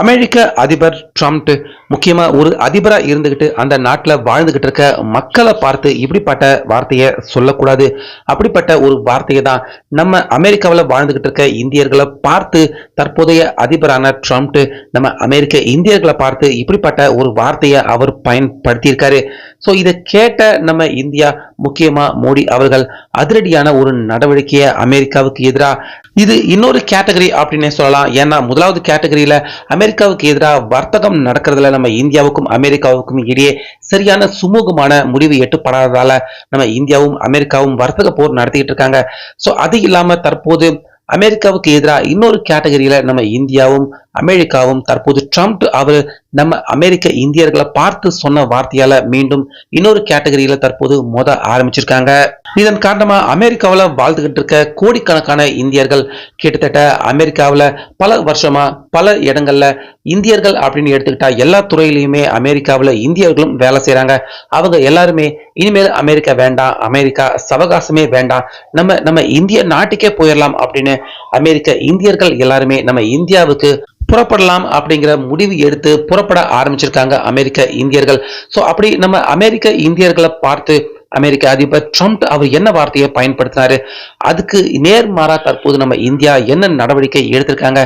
அமெரிக்க அதிபர் ட்ரம்ப் முக்கியமா ஒரு அதிபரா இருந்துகிட்டு அந்த நாட்டில் வாழ்ந்துகிட்டு இருக்க மக்களை பார்த்து இப்படிப்பட்ட வார்த்தையை சொல்லக்கூடாது. அப்படிப்பட்ட ஒரு வார்த்தையை தான் நம்ம அமெரிக்காவில் வாழ்ந்துகிட்டு இருக்க இந்தியர்களை பார்த்து தற்போதைய அதிபரான ட்ரம்ப் நம்ம அமெரிக்க இந்தியர்களை பார்த்து இப்படிப்பட்ட ஒரு வார்த்தையை அவர் பயன்படுத்தியிருக்காரு. ஸோ இதை கேட்ட நம்ம இந்தியா முக்கியமா மோடி அவர்கள் அதிரடியான ஒரு நடவடிக்கையை அமெரிக்காவுக்கு எதிராக இது இன்னொரு கேட்டகரி அப்படின்னே சொல்லலாம். ஏன்னா முதலாவது கேட்டகரியில அமெரிக்காவுக்கு எதிராக வர்த்தகம் நடக்கிறதுல நம்ம இந்தியாவுக்கும் அமெரிக்காவுக்கும் இடையே சரியான சுமூகமான முடிவு எட்டுப்படாததால நம்ம இந்தியாவும் அமெரிக்காவும் வர்த்தக போர் நடத்திக்கிட்டு இருக்காங்க. ஸோ அது இல்லாம தற்போது அமெரிக்காவுக்கு எதிராக இன்னொரு கேட்டகரியில நம்ம இந்தியாவும் அமெரிக்காவும் தற்போது ட்ரம்ப் அவர் நம்ம அமெரிக்க இந்தியர்களை பார்த்து சொன்ன வார்த்தையால மீண்டும் இன்னொரு கேட்டகரியில தற்போது மோத ஆரம்பிச்சிருக்காங்க. இதன் காரணமா அமெரிக்காவில் வாழ்ந்துகிட்டு இருக்க கோடிக்கணக்கான இந்தியர்கள் கிட்டத்தட்ட அமெரிக்காவில் பல வருஷமா பல இடங்கள்ல இந்தியர்கள் அப்படின்னு எடுத்துக்கிட்டா எல்லா துறையிலையுமே அமெரிக்காவில் இந்தியர்களும் வேலை செய்யறாங்க அவங்க எல்லாருமே இனிமேல் அமெரிக்கா வேண்டாம் அமெரிக்கா சவகாசமே வேண்டாம். நம்ம நம்ம இந்திய நாட்டுக்கே போயிடலாம் அப்படின்னு அமெரிக்க இந்தியர்கள் எல்லாருமே நம்ம இந்தியாவுக்கு புறப்படலாம் அப்படிங்கிற முடிவு எடுத்து புறப்பட ஆரம்பிச்சிருக்காங்க அமெரிக்க இந்தியர்கள். ஸோ அப்படி நம்ம அமெரிக்க இந்தியர்களை பார்த்து அமெரிக்க அதிபர் ட்ரம்ப் அவர் என்ன வார்த்தையை பயன்படுத்தினாரு? அதுக்கு நேர்மாறா தற்போது நம்ம இந்தியா என்ன நடவடிக்கை எடுத்திருக்காங்க?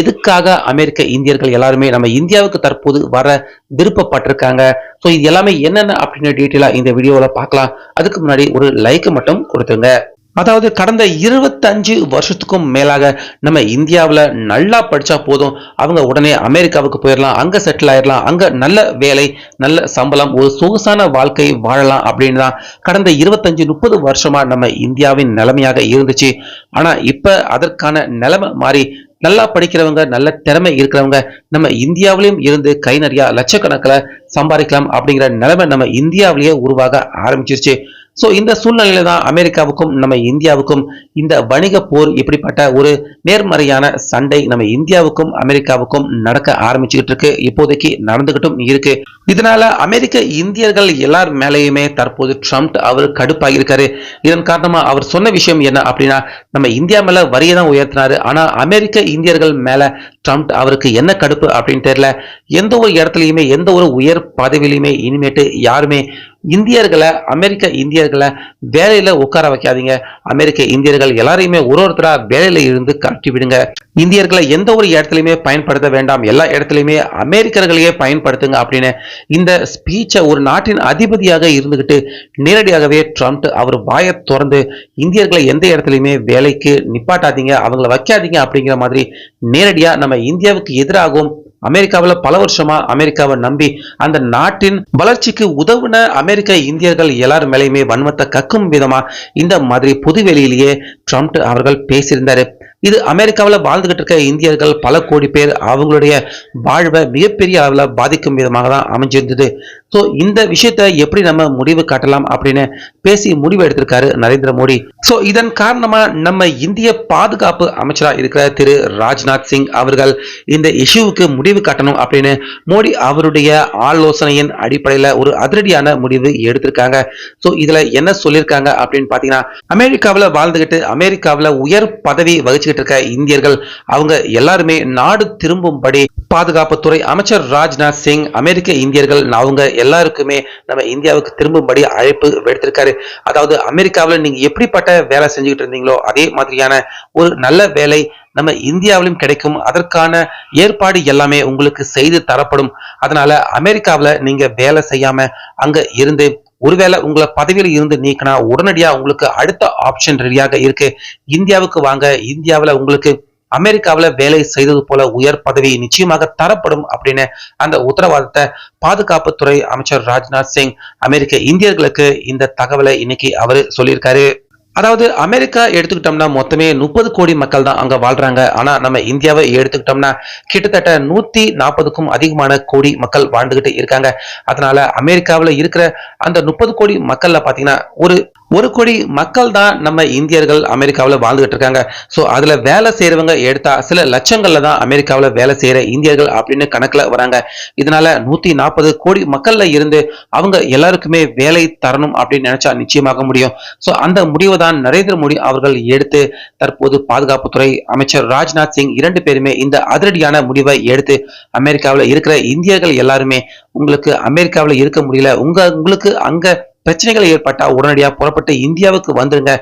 எதுக்காக அமெரிக்க இந்தியர்கள் எல்லாருமே நம்ம இந்தியாவுக்கு தற்போது வர விருப்பப்பட்டிருக்காங்க? ஸோ இது எல்லாமே என்னென்ன அப்படின்னு டீட்டெயிலாக இந்த வீடியோவில் பார்க்கலாம். அதுக்கு முன்னாடி ஒரு லைக் மட்டும் கொடுத்துருங்க. அதாவது கடந்த இருபத்தஞ்சு வருஷத்துக்கும் மேலாக நம்ம இந்தியாவில் நல்லா படித்தா போதும். அவங்க உடனே அமெரிக்காவுக்கு போயிடலாம் அங்கே செட்டில் ஆயிடலாம் அங்கே நல்ல வேலை நல்ல சம்பளம் ஒரு சொகுசான வாழ்க்கை வாழலாம் அப்படின்னு தான் கடந்த இருபத்தஞ்சு முப்பது வருஷமாக நம்ம இந்தியாவின் நிலைமையாக இருந்துச்சு. ஆனால் இப்போ அதற்கான நிலைமை மாறி நல்லா படிக்கிறவங்க நல்ல திறமை இருக்கிறவங்க நம்ம இந்தியாவிலையும் இருந்து கை நிறையா லட்சக்கணக்கில் சம்பாதிக்கலாம் அப்படிங்கிற நிலைமை நம்ம இந்தியாவிலேயே உருவாக ஆரம்பிச்சிருச்சு. ஸோ இந்த சூழ்நிலையில தான் அமெரிக்காவுக்கும் நம்ம இந்தியாவுக்கும் இந்த வணிக போர் இப்படிப்பட்ட ஒரு நேர்மறையான சண்டை நம்ம இந்தியாவுக்கும் அமெரிக்காவுக்கும் நடக்க ஆரம்பிச்சுக்கிட்டு இருக்கு இப்போதைக்கு நடந்துகிட்டும் இருக்கு. இதனால அமெரிக்க இந்தியர்கள் எல்லார் மேலேயுமே தற்போது ட்ரம்ப் அவர் கடுப்பாகி இருக்காரு இதன் காரணமா அவர் சொன்ன விஷயம் என்ன அப்படின்னா நம்ம இந்தியா மேல வரியை தான் உயர்த்தினாரு. ஆனா அமெரிக்க இந்தியர்கள் மேல ட்ரம்ப் அவருக்கு என்ன கடுப்பு அப்படின்னு தெரியல. எந்த ஒரு இடத்துலையுமே எந்த ஒரு உயர் பதவியிலுமே இனிமேட்டு யாருமே இந்தியர்களை அமெரிக்க இந்தியர்களை வேலையில உட்கார வைக்காதீங்க. அமெரிக்க இந்தியர்கள் எல்லாரையுமே ஒரு ஒருத்தரா வேலையில இருந்து கட்டி விடுங்க. இந்தியர்களை எந்த ஒரு இடத்துலையுமே பயன்படுத்த வேண்டாம். எல்லா இடத்துலையுமே அமெரிக்கர்களையே பயன்படுத்துங்க அப்படின்னு இந்த ஸ்பீச்சை ஒரு நாட்டின் அதிபதியாக இருந்துகிட்டு நேரடியாகவே ட்ரம்ப் அவர் வாயை திறந்து இந்தியர்களை எந்த இடத்துலையுமே வேலைக்கு நிப்பாட்டாதீங்க அவங்கள வைக்காதீங்க அப்படிங்கிற மாதிரி நேரடியாக நம்ம இந்தியாவுக்கு எதிராகவும் அமெரிக்காவில் பல வருஷமா அமெரிக்காவை நம்பி அந்த நாட்டின் வளர்ச்சிக்கு உதவுன அமெரிக்க இந்தியர்கள் எல்லார் மேலேயுமே வன்மத்தை கக்கும் விதமா இந்த மாதிரி புதுவெளியிலேயே ட்ரம்ப் அவர்கள் பேசியிருந்தாரு. இது அமெரிக்காவில் வாழ்ந்துகிட்டு இருக்க இந்தியர்கள் பல கோடி பேர் அவங்களுடைய வாழ்வை மிகப்பெரிய அளவில் பாதிக்கும் விதமாக தான் அமைஞ்சிருந்தது. ஸோ இந்த விஷயத்தை எப்படி நம்ம முடிவு காட்டலாம் அப்படின்னு பேசி முடிவு எடுத்திருக்காரு நரேந்திர மோடி. ஸோ இதன் காரணமா நம்ம இந்திய பாதுகாப்பு அமைச்சராக இருக்கிற திரு ராஜ்நாத் சிங் அவர்கள் இந்த இஷ்யூவுக்கு முடிவு காட்டணும் அப்படின்னு மோடி அவருடைய ஆலோசனையின் அடிப்படையில் ஒரு அதிரடியான முடிவு எடுத்திருக்காங்க. ஸோ இதுல என்ன சொல்லியிருக்காங்க அப்படின்னு பார்த்தீங்கன்னா அமெரிக்காவில் வாழ்ந்துகிட்டு அமெரிக்காவில் உயர் பதவி வகிச்சுக்கிட்டு இருக்க இந்தியர்கள் அவங்க எல்லாருமே நாடு திரும்பும்படி பாதுகாப்புத்துறை அமைச்சர் ராஜ்நாத் சிங் அமெரிக்க இந்தியர்கள் அவங்க எல்லாருக்குமே நம்ம இந்தியாவுக்கு திரும்பும்படி அழைப்பு விடுத்திருக்காரு. அதாவது அமெரிக்காவில் நீங்க எப்படிப்பட்ட வேலை செஞ்சுக்கிட்டு இருந்தீங்களோ அதே மாதிரியான ஒரு நல்ல வேலை நம்ம இந்தியாவிலும் கிடைக்கும். அதற்கான ஏற்பாடு எல்லாமே உங்களுக்கு செய்து தரப்படும். அதனால அமெரிக்காவில் நீங்க வேலை செய்யாம அங்க இருந்து ஒருவேளை உங்களை பதவியில் இருந்து நீக்கினா உடனடியா உங்களுக்கு அடுத்த ஆப்ஷன் ரெடியாக இருக்கு. இந்தியாவுக்கு வாங்க இந்தியாவில் உங்களுக்கு அமெரிக்காவில் வேலை செய்தது போல உயர் பதவி நிச்சயமாக தரப்படும் அப்படின்னு அந்த உத்தரவாதத்தை பாதுகாப்புத்துறை அமைச்சர் ராஜ்நாத் சிங் அமெரிக்க இந்தியர்களுக்கு இந்த தகவலை இன்னைக்கு அவர் சொல்லியிருக்காரு. அதாவது அமெரிக்கா எடுத்துக்கிட்டோம்னா மொத்தமே முப்பது கோடி மக்கள் தான் அங்க வாழ்றாங்க. ஆனா நம்ம இந்தியாவை எடுத்துக்கிட்டோம்னா கிட்டத்தட்ட நூத்தி நாற்பதுக்கும் அதிகமான கோடி மக்கள் வாழ்ந்துகிட்டு இருக்காங்க. அதனால அமெரிக்காவில் இருக்கிற அந்த முப்பது கோடி மக்கள்ல பாத்தீங்கன்னா ஒரு ஒரு கோடி மக்கள் தான் நம்ம இந்தியர்கள் அமெரிக்காவில் வாழ்ந்துகிட்டு இருக்காங்க. ஸோ அதில் வேலை செய்கிறவங்க எடுத்தா சில லட்சங்களில் தான் அமெரிக்காவில் வேலை செய்கிற இந்தியர்கள் அப்படின்னு கணக்கில் வராங்க. இதனால நூற்றி நாற்பது கோடி மக்கள்ல இருந்து அவங்க எல்லாருக்குமே வேலை தரணும் அப்படின்னு நினைச்சா நிச்சயமாக முடியும். ஸோ அந்த முடிவை பிரதமர் நரேந்திர மோடி அவர்கள் எடுத்து தற்போது பாதுகாப்புத்துறை அமைச்சர் ராஜ்நாத் சிங் இரண்டு பேருமே இந்த அதிரடியான முடிவை எடுத்து அமெரிக்காவில் இருக்கிற இந்தியர்கள் எல்லாருமே உங்களுக்கு அமெரிக்காவில் இருக்க முடியல. உங்க உங்களுக்கு அங்க பிரச்சனைகள் ஏற்பட்டா உடனடியா புறப்பட்டு இந்தியாவுக்கு வந்துருங்க.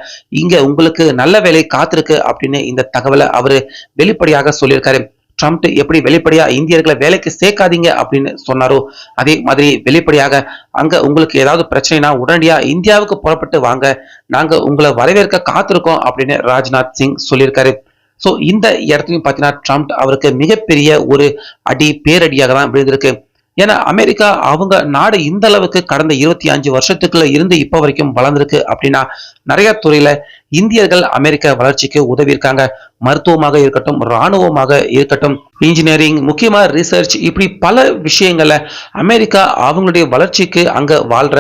இங்க உங்களுக்கு நல்ல வேலை காத்திருக்கு அப்படின்னு இந்த தகவலை அவரு வெளிப்படையாக சொல்லியிருக்காரு. ட்ரம்ப் எப்படி வெளிப்படையா இந்தியர்களை வேலைக்கு சேர்க்காதீங்க அப்படின்னு சொன்னாரோ அதே மாதிரி வெளிப்படையாக அங்க உங்களுக்கு ஏதாவது பிரச்சனைனா உடனடியா இந்தியாவுக்கு புறப்பட்டு வாங்க நாங்க உங்களை வரவேற்க காத்திருக்கோம் அப்படின்னு ராஜ்நாத் சிங் சொல்லியிருக்காரு. ஸோ இந்த இடத்துலையும் பார்த்தீங்கன்னா ட்ரம்ப் அவருக்கு மிகப்பெரிய ஒரு அடி பேரடியாக தான் விழுந்திருக்கு. ஏன்னா அமெரிக்கா அவங்க நாடு இந்த அளவுக்கு கடந்த இருபத்தி அஞ்சு வருஷத்துக்குள்ள இருந்து இப்போ வரைக்கும் வளர்ந்துருக்கு அப்படின்னா நிறைய துறையில இந்தியர்கள் அமெரிக்க வளர்ச்சிக்கு உதவி இருக்காங்க மருத்துவமாக இருக்கட்டும் இராணுவமாக இருக்கட்டும் இன்ஜினியரிங் முக்கியமா ரிசர்ச் இப்படி பல விஷயங்கள்ல அமெரிக்கா அவங்களுடைய வளர்ச்சிக்கு அங்க வாழ்ற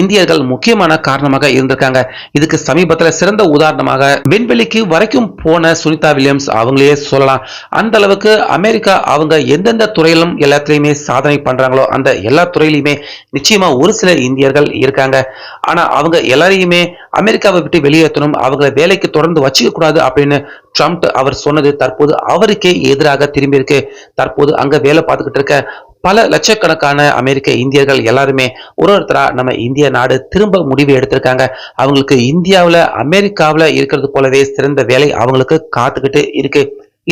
இந்தியர்கள் முக்கியமான காரணமாக இருந்திருக்காங்க. இதுக்கு சமீபத்துல சிறந்த உதாரணமாக விண்வெளிக்கு வரைக்கும் போன சுனிதா வில்லியம்ஸ் அவங்களே சொல்லலாம். அந்த அளவுக்கு அமெரிக்கா அவங்க எந்தெந்த துறையிலும் எல்லாத்துலயுமே சாதனை பண்றாங்களோ அந்த எல்லா துறையிலுமே நிச்சயமா ஒரு சில இந்தியர்கள் இருக்காங்க. ஆனா அவங்க எல்லாரையுமே அமெரிக்கா அமெரிக்காவை விட்டு வெளியேற்றணும் அவங்களை வேலைக்கு தொடர்ந்து வச்சுக்க கூடாது அப்படின்னு ட்ரம்ப் அவர் சொன்னது தற்போது அவருக்கே எதிராக திரும்பி இருக்கு தற்போது அங்க வேலை பார்த்துக்கிட்டு இருக்க பல லட்சக்கணக்கான அமெரிக்க இந்தியர்கள் எல்லாருமே ஒரு ஒருத்தரா நம்ம இந்திய நாடு திரும்ப முடிவு எடுத்திருக்காங்க. அவங்களுக்கு இந்தியாவில் அமெரிக்காவில் இருக்கிறது போலவே சிறந்த வேலை அவங்களுக்கு காத்துக்கிட்டு இருக்கு.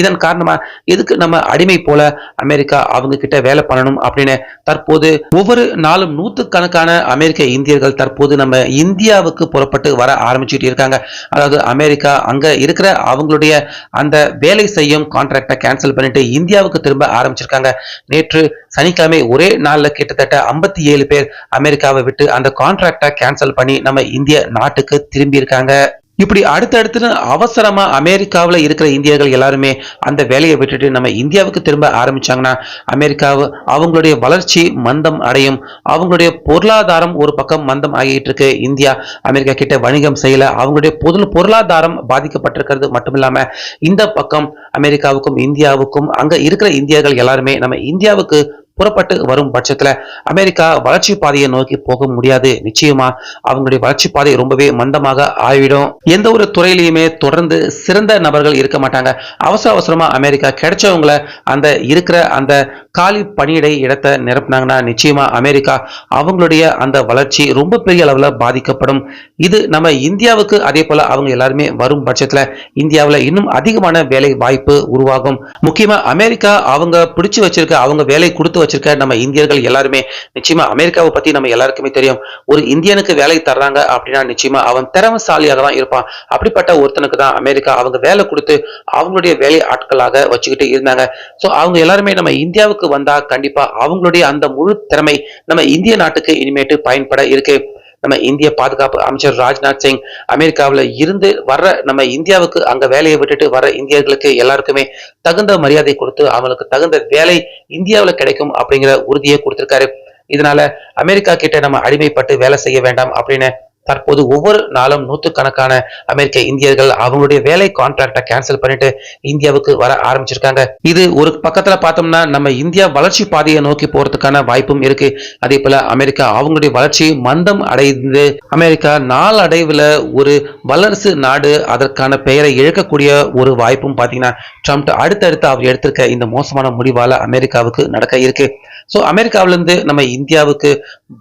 இதன் காரணமா எதுக்கு நம்ம அடிமை போல அமெரிக்கா அவங்க கிட்ட வேலை பண்ணணும் அப்படின்னு தற்போது ஒவ்வொரு நாளும் நூத்துக்கணக்கான அமெரிக்க இந்தியர்கள் தற்போது நம்ம இந்தியாவுக்கு புறப்பட்டு வர ஆரம்பிச்சுட்டு இருக்காங்க. அதாவது அமெரிக்கா அங்க இருக்கிற அவங்களுடைய அந்த வேலை செய்யும் கான்ட்ராக்டை கேன்சல் பண்ணிட்டு இந்தியாவுக்கு திரும்ப ஆரம்பிச்சிருக்காங்க. நேற்று சனிக்கிழமை ஒரே நாளில் கிட்டத்தட்ட ஐம்பத்தி ஏழு பேர் அமெரிக்காவை விட்டு அந்த கான்ட்ராக்டை கேன்சல் பண்ணி நம்ம இந்திய நாட்டுக்கு திரும்பி இருக்காங்க. இப்படி அடுத்தடுத்து அவசரமா அமெரிக்காவில் இருக்கிற இந்தியர்கள் எல்லாருமே அந்த வேலையை விட்டுட்டு நம்ம இந்தியாவுக்கு திரும்ப ஆரம்பிச்சாங்கன்னா அமெரிக்காவு அவங்களுடைய வளர்ச்சி மந்தம் அடையும். அவங்களுடைய பொருளாதாரம் ஒரு பக்கம் மந்தம் ஆகிட்டு இருக்கு இந்தியா அமெரிக்கா கிட்ட வணிகம் செய்யல. அவங்களுடைய பொது பொருளாதாரம் பாதிக்கப்பட்டிருக்கிறது மட்டும் இல்லாம இந்த பக்கம் அமெரிக்காவுக்கும் இந்தியாவுக்கும் அங்க இருக்கிற இந்தியர்கள் எல்லாருமே நம்ம இந்தியாவுக்கு புறப்பட்டு வரும் பட்சத்துல அமெரிக்கா வளர்ச்சி பாதையை நோக்கி போக முடியாது. நிச்சயமா அவங்களுடைய வளர்ச்சி பாதை ரொம்பவே மந்தமாக ஆகிடும் எந்த ஒரு துறையிலையுமே தொடர்ந்து சிறந்த நபர்கள் இருக்க மாட்டாங்க. அவசர அவசரமா அமெரிக்கா கிடைச்சவங்கள அந்த இருக்கிற அந்த காலி பணியிடை இடத்தை நிரப்புனாங்கன்னா நிச்சயமா அமெரிக்கா அவங்களுடைய அந்த வளர்ச்சி ரொம்ப பெரிய அளவுல பாதிக்கப்படும். இது நம்ம இந்தியாவுக்கு அதே போல அவங்க எல்லாருமே வரும் பட்சத்துல இந்தியாவுல இன்னும் அதிகமான வேலை வாய்ப்பு உருவாகும். முக்கியமா அமெரிக்கா அவங்க பிடிச்சு வச்சிருக்க அவங்க வேலை கொடுத்து வச்சிருக்க நம்ம இந்தியர்கள் எல்லாருமே நிச்சயமா அமெரிக்காவை பத்தி நம்ம எல்லாருக்குமே தெரியும். ஒரு இந்தியனுக்கு வேலை தர்றாங்க அப்படின்னா நிச்சயமா அவன் திறமசாலியாக தான் இருப்பான். அப்படிப்பட்ட ஒருத்தனுக்கு தான் அமெரிக்கா அவங்க வேலை கொடுத்து அவங்களுடைய வேலை ஆட்களாக வச்சுக்கிட்டு இருந்தாங்க. ஸோ அவங்க எல்லாருமே நம்ம இந்தியாவுக்கு வந்தா கண்டிப்பா அவங்களுடைய அந்த முழு திறமை நம்ம இந்திய நாட்டுக்கு இனிமேட்டு பயன்பட இருக்கு. நம்ம இந்திய பாதுகாப்பு அமைச்சர் ராஜ்நாத் சிங் அமெரிக்காவில் இருந்து வர்ற நம்ம இந்தியாவுக்கு அங்க வேலையை விட்டுட்டு வர இந்தியர்களுக்கு எல்லாருக்குமே தகுந்த மரியாதை கொடுத்து அவங்களுக்கு தகுந்த வேலை இந்தியாவில் கிடைக்கும் அப்படிங்கிற உறுதியை கொடுத்திருக்காரு. இதனால அமெரிக்கா கிட்ட நம்ம அடிமைப்பட்டு வேலை செய்ய வேண்டாம் அப்படின்னு தற்போது ஒவ்வொரு நாளும் நூற்றுக்கணக்கான அமெரிக்க இந்தியர்கள் அவங்களுடைய வேலை கான்ட்ராக்டை கேன்சல் பண்ணிட்டு இந்தியாவுக்கு வர ஆரம்பிச்சிருக்காங்க. இது ஒரு பக்கத்தில் பார்த்தோம்னா நம்ம இந்தியா வளர்ச்சி பாதையை நோக்கி போறதுக்கான வாய்ப்பும் இருக்கு. அதே போல அமெரிக்கா அவங்களுடைய வளர்ச்சி மந்தம் அடைந்து அமெரிக்கா நாளடைவில் ஒரு வல்லரசு நாடு அதற்கான பெயரை இழக்கக்கூடிய ஒரு வாய்ப்பும் பார்த்தீங்கன்னா ட்ரம்ப் அடுத்தடுத்து அவர் எடுத்திருக்க இந்த மோசமான முடிவால அமெரிக்காவுக்கு நடக்க இருக்கு. ஸோ அமெரிக்காவிலிருந்து நம்ம இந்தியாவுக்கு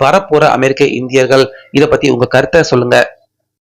வரப்போற அமெரிக்க இந்தியர்கள் இதை பத்தி உங்க கருத்தை சொல்லுங்க.